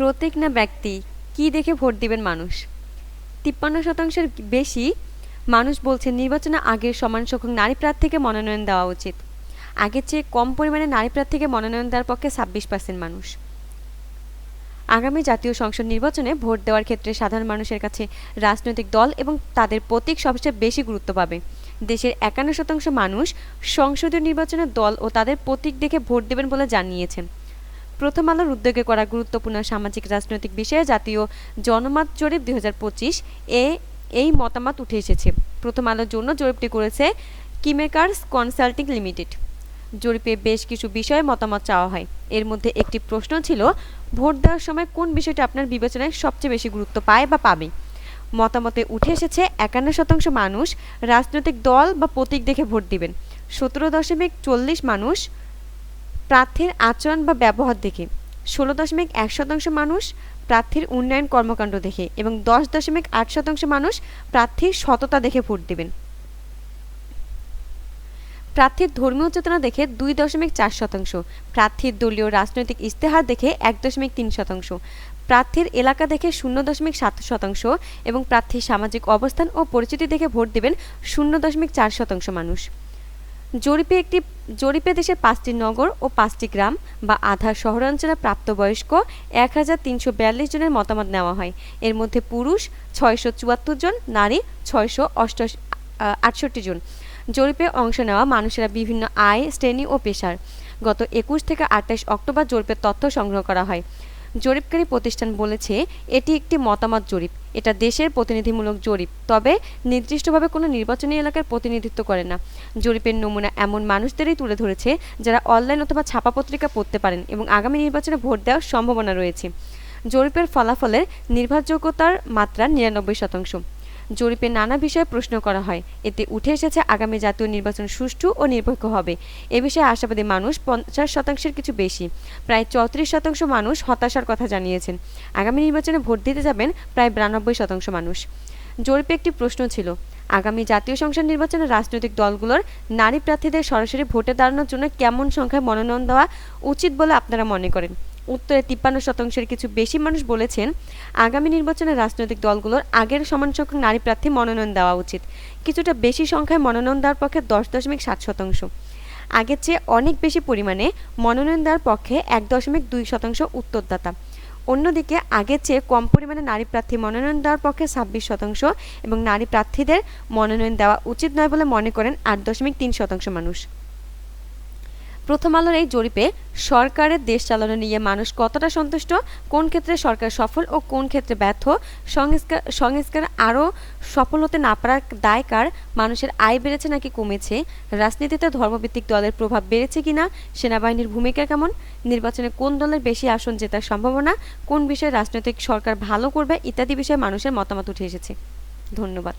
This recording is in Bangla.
প্রতীক না ব্যক্তি? কি দেখে ভোট দিবেন মানুষ? তিপ্পান্ন শতাংশের বেশি মানুষ বলছেন নির্বাচনে আগের সমান সংখ্যক নারী প্রার্থীকে মনোনয়ন দেওয়া উচিত। আগের চেয়ে কম পরিমাণে নারী প্রার্থীকে মনোনয়ন দেওয়ার পক্ষে ছাব্বিশ পার্সেন্ট মানুষ। আগামী জাতীয় সংসদ নির্বাচনে ভোট দেওয়ার ক্ষেত্রে সাধারণ মানুষের কাছে রাজনৈতিক দল এবং তাদের প্রতীক সবচেয়ে বেশি গুরুত্ব পাবে। দেশের একান্ন শতাংশ মানুষ সংসদীয় নির্বাচনে দল ও তাদের প্রতীক দেখে ভোট দেবেন বলে জানিয়েছেন। প্রথম আলোর উদ্যোগে করা গুরুত্বপূর্ণ সামাজিক, রাজনৈতিক বিষয়ে জাতীয় জনমত জরিপ দুই হাজার পঁচিশ এ এই মতামত উঠে এসেছে। প্রথম আলোর জন্য জরিপটি করেছে কিমেকার্স কনসাল্টিং লিমিটেড। জরিপে বেশ কিছু বিষয়ে মতামত চাওয়া হয়। এর মধ্যে একটি প্রশ্ন ছিল, ভোট দেওয়ার সময় কোন বিষয়টি আপনার বিবেচনায় সবচেয়ে বেশি গুরুত্ব পায় বা পাবে? মতামতে উঠে এসেছে, একান্ন শতাংশ মানুষ রাজনৈতিক দল বা প্রতীক দেখে ভোট দিবেন। সতেরো দশমিক চল্লিশ মানুষ প্রার্থীর আচরণ বা ব্যবহার দেখে। ষোলো দশমিক এক শতাংশ মানুষ প্রার্থীর উন্নয়ন কর্মকাণ্ড দেখে এবং দশ দশমিক আট শতাংশ মানুষ প্রার্থীর সততা দেখে ভোট দেবেন। প্রার্থীর ধর্মীয় চেতনা দেখে দুই দশমিক চার শতাংশ, প্রার্থীর দলীয় রাজনৈতিক ইস্তেহার দেখে এক দশমিক তিন শতাংশ, প্রার্থীর এলাকা দেখে শূন্য দশমিক সাত শতাংশ এবং প্রার্থীর সামাজিক অবস্থান ও পরিচিতি দেখে ভোট দেবেন শূন্য দশমিক চার শতাংশ মানুষ। জরিপে একটি, জরিপে দেশের পাঁচটি নগর ও পাঁচটি গ্রাম বা আধা শহরাঞ্চলে প্রাপ্তবয়স্ক এক হাজার তিনশো বিয়াল্লিশ জনের মতামত নেওয়া হয়। এর মধ্যে পুরুষ ছয়শো চুয়াত্তর জন, নারী ছয়শো অষ্টাশি আটষট্টি জন। জরিপে অংশ নেওয়া মানুষেরা বিভিন্ন আয়, শ্রেণি ও পেশার। গত একুশ থেকে আঠাশ অক্টোবর জরিপের তথ্য সংগ্রহ করা হয়। জরিপকারী প্রতিষ্ঠান বলেছে, এটি একটি মতামত জরিপ। এটা দেশের প্রতিনিধিমূলক জরিপ, তবে নির্দিষ্টভাবে কোনো নির্বাচনী এলাকার প্রতিনিধিত্ব করে না। জরিপের নমুনা এমন মানুষদেরই তুলে ধরেছে যারা অনলাইন অথবা ছাপা পত্রিকা পড়তে পারেন এবং আগামী নির্বাচনে ভোট দেওয়ার সম্ভাবনা রয়েছে। জরিপের ফলাফলের নির্ভরযোগ্যতার মাত্রা নিরানব্বই শতাংশ। জরিপে নানা বিষয়ে প্রশ্ন করা হয়। এতে উঠে এসেছে আগামী জাতীয় নির্বাচন সুষ্ঠু ও নিরপেক্ষ হবে। এ বিষয়ে আশাবাদী মানুষ পঞ্চাশ শতাংশের কিছু বেশি। প্রায় চৌত্রিশ শতাংশ মানুষ হতাশার কথা জানিয়েছেন। আগামী নির্বাচনে ভোট দিতে যাবেন প্রায় বিরানব্বই শতাংশ মানুষ। জরিপে একটি প্রশ্ন ছিল, আগামী জাতীয় সংসদ নির্বাচনে রাজনৈতিক দলগুলোর নারী প্রার্থীদের সরাসরি ভোটে দাঁড়ানোর জন্য কেমন সংখ্যায় মনোনয়ন দেওয়া উচিত বলে আপনারা মনে করেন? উত্তরে তিপ্পান্ন শতাংশের কিছু বেশি মানুষ বলেছেন, আগামী নির্বাচনে রাজনৈতিক দলগুলোর আগের সমান সংখ্যক নারী প্রার্থী মনোনয়ন দেওয়া উচিত। কিছুটা বেশি সংখ্যায় মনোনয়ন দেওয়ার পক্ষে দশ দশমিক সাত শতাংশ। আগের চেয়ে অনেক বেশি পরিমাণে মনোনয়ন দেওয়ার পক্ষে এক দশমিক দুই শতাংশ উত্তরদাতা। অন্যদিকে, আগের চেয়ে কম পরিমাণে নারী প্রার্থী মনোনয়ন দেওয়ার পক্ষে ছাব্বিশ শতাংশ এবং নারী প্রার্থীদের মনোনয়ন দেওয়া উচিত নয় বলে মনে করেন আট দশমিক তিন শতাংশ মানুষ। প্রথম আলোর এই জরিপে সরকারের দেশ চালানো নিয়ে মানুষ কতটা সন্তুষ্ট, কোন ক্ষেত্রে সরকার সফল ও কোন ক্ষেত্রে ব্যর্থ, সংস্কার সংস্কার আরও সফল হতে না পারার দায় কার, মানুষের আয় বেড়েছে নাকি কমেছে, রাজনীতিতে ধর্মভিত্তিক দলের প্রভাব বেড়েছে কিনা, সেনাবাহিনীর ভূমিকা কেমন, নির্বাচনে কোন দলের বেশি আসন জেতার সম্ভাবনা, কোন বিষয়ে রাজনৈতিক সরকার ভালো করবে ইত্যাদি বিষয়ে মানুষের মতামত উঠে এসেছে। ধন্যবাদ।